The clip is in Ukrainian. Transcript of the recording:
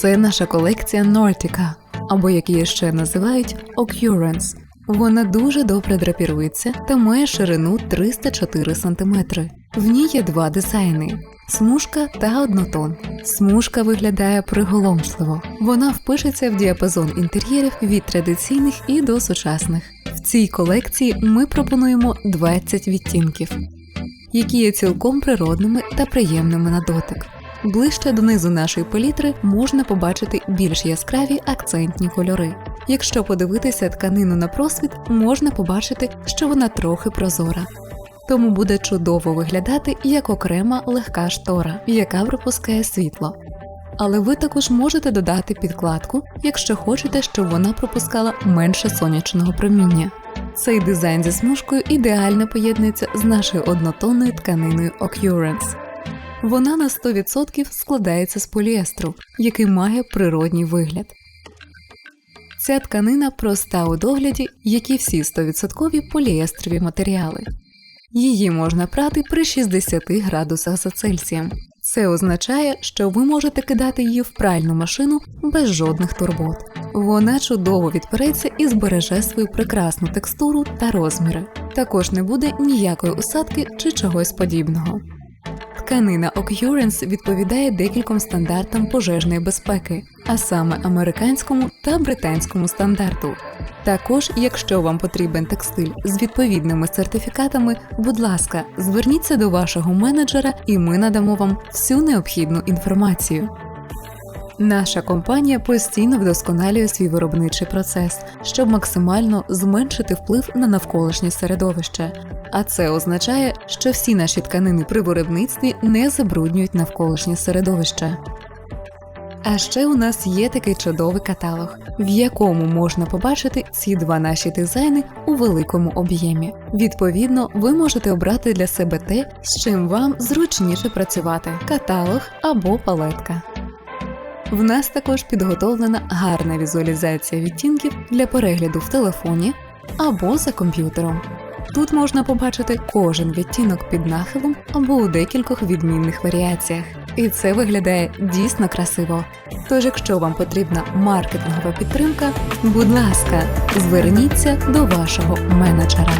Це наша колекція Нортіка, або як її ще називають Occurrence. Вона дуже добре драпірується та має ширину 304 см. В ній є два дизайни: смужка та однотон. Смужка виглядає приголомшливо. Вона впишеться в діапазон інтер'єрів від традиційних і до сучасних. В цій колекції ми пропонуємо 20 відтінків, які є цілком природними та приємними на дотик. Ближче донизу нашої палітри можна побачити більш яскраві акцентні кольори. Якщо подивитися тканину на просвіт, можна побачити, що вона трохи прозора. Тому буде чудово виглядати як окрема легка штора, яка пропускає світло. Але ви також можете додати підкладку, якщо хочете, щоб вона пропускала менше сонячного проміння. Цей дизайн зі смужкою ідеально поєднується з нашою однотонною тканиною Occurrence. Вона на 100% складається з поліестру, який має природній вигляд. Ця тканина проста у догляді, як і всі 100% поліестрові матеріали. Її можна прати при 60 градусах за Цельсієм. Це означає, що ви можете кидати її в пральну машину без жодних турбот. Вона чудово відпереться і збереже свою прекрасну текстуру та розміри. Також не буде ніякої усадки чи чогось подібного. Тканина Occurrence відповідає декільком стандартам пожежної безпеки, а саме американському та британському стандарту. Також, якщо вам потрібен текстиль з відповідними сертифікатами, будь ласка, зверніться до вашого менеджера, і ми надамо вам всю необхідну інформацію. Наша компанія постійно вдосконалює свій виробничий процес, щоб максимально зменшити вплив на навколишнє середовище. А це означає, що всі наші тканини при виробництві не забруднюють навколишнє середовище. А ще у нас є такий чудовий каталог, в якому можна побачити ці два наші дизайни у великому об'ємі. Відповідно, ви можете обрати для себе те, з чим вам зручніше працювати каталог або палетка. В нас також підготовлена гарна візуалізація відтінків для перегляду в телефоні або за комп'ютером. Тут можна побачити кожен відтінок під нахилом або у декількох відмінних варіаціях. І це виглядає дійсно красиво. Тож, якщо вам потрібна маркетингова підтримка, будь ласка, зверніться до вашого менеджера.